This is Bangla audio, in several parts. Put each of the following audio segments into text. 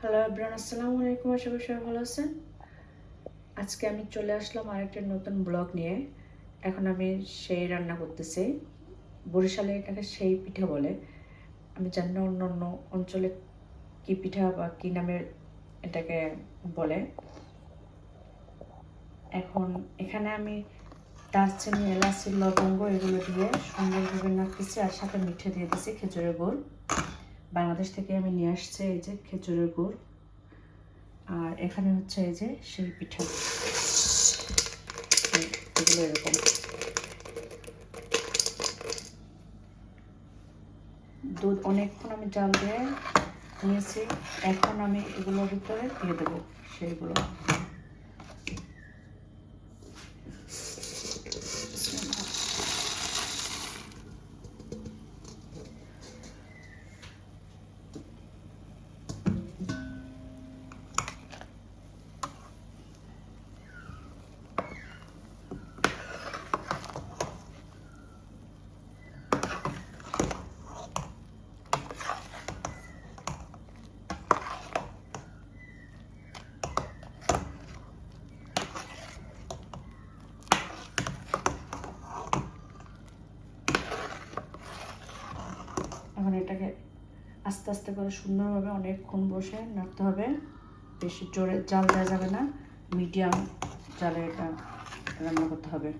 হ্যালো এভরিওয়ান আসসালামু আলাইকুম, আশা করি সবাই ভালো আছেন। আজকে আমি চলে আসলাম আরেকটা নতুন ব্লগ নিয়ে। এখন আমি সেই রান্না করতেছি। বরিশালে এটাকে সেই পিঠা বলে। আমি জানি না অন্য অন্য অঞ্চলে কি পিঠা বা কী নামে এটাকে বলে। এখন এখানে আমি দারচিনি, এলাচি, লবঙ্গ এগুলো দিয়ে সুন্দরভাবে নাড়তেছি আর সাথে মিঠে দিয়ে দিছি খেজুরের গুড়। বাংলাদেশ থেকে আমি নিয়ে আসছি এই যে খেজুরের গুড়। আর এখানে হচ্ছে এই যে সেই পিঠা। এগুলো এরকম। দুধ অনেকক্ষণ আমি জাল দিয়ে নিয়েছি। এখন আমি এগুলোর ভিতরে দিয়ে দেবো সেইগুলো এখন এটাকে আস্তে আস্তে করে সুন্দরভাবে অনেকক্ষণ বসে নাড়তে হবে বেশি জোরে জাল দেওয়া যাবে না, মিডিয়াম জালে এটা রান্না করতে হবে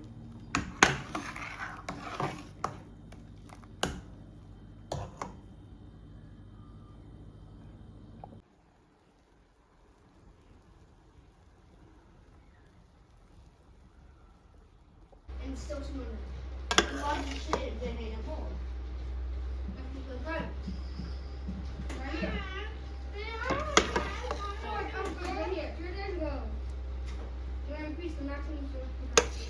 and still minutes. Why did you say it more? Because Increase the maximum storage capacity.